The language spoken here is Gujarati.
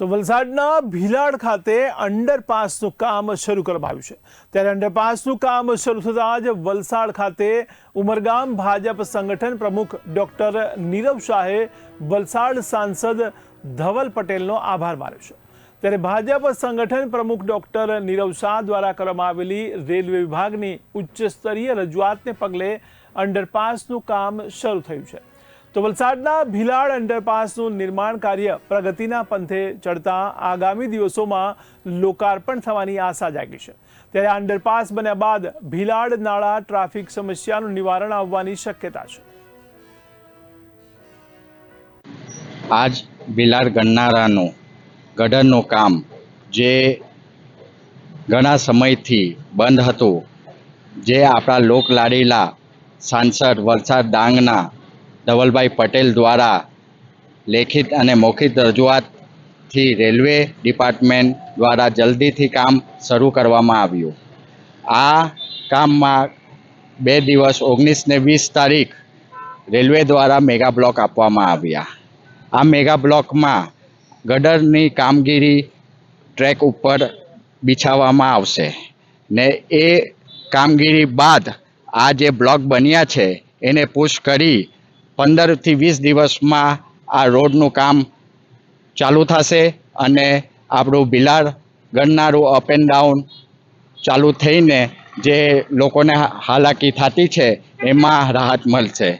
તો વલસાડના ભીલાડ ખાતે અંડરપાસનું કામ શરૂ કરવામાં આવ્યું છે. ત્યારે અંડરપાસનું કામ શરૂ થતાં જ વલસાડ ખાતે ઉમરગામ ભાજપ સંગઠન પ્રમુખ ડોક્ટર નીરવ શાહે વલસાડ સાંસદ ધવલ પટેલનો આભાર માન્યો છે. ત્યારે ભાજપ સંગઠન પ્રમુખ ડોક્ટર નીરવ શાહ દ્વારા કરવામાં આવેલી રેલવે વિભાગની ઉચ્ચ સ્તરીય રજૂઆતને પગલે અંડરપાસનું કામ શરૂ થયું છે. તો વલસાડના ભીલાડ અંડરપાસનું નિર્માણ કાર્ય પ્રગતિના પંથે ચડતા આગામી દિવસોમાં લોકાર્પણ થવાની આશા જાગી છે. ત્યારે આ અંડરપાસ બન્યા બાદ ભીલાડ નાળા ટ્રાફિક સમસ્યાનું નિવારણ આવવાની શક્યતા છે. આજ બિલાર ગણનારાનું ગઢરનું કામ જે ઘણા સમયથી બંધ હતું, જે આપણા લોકલાડીલા સાંસદ વલસાડ ડાંગના ધવલભાઈ પટેલ દ્વારા લેખિત અને મૌખિત રજૂઆતથી રેલવે ડિપાર્ટમેન્ટ દ્વારા જલ્દીથી કામ શરૂ કરવામાં આવ્યું. આ કામમાં બે દિવસ ઓગણીસ ને વીસ તારીખ રેલવે દ્વારા મેગા બ્લોક આપવામાં આવ્યા. આ મેગા બ્લોકમાં ગડરની કામગીરી ટ્રેક ઉપર બિછાવવામાં આવશે ને એ કામગીરી બાદ આ જે બ્લોક બન્યા છે એને પુશ કરી પંદરથી વીસ દિવસમાં આ રોડનું કામ ચાલુ થશે અને આપણું બિલાડ ગણનારું અપ એન્ડ ડાઉન ચાલુ થઈને જે લોકોને હાલાકી થતી છે, એમાં રાહત મળશે.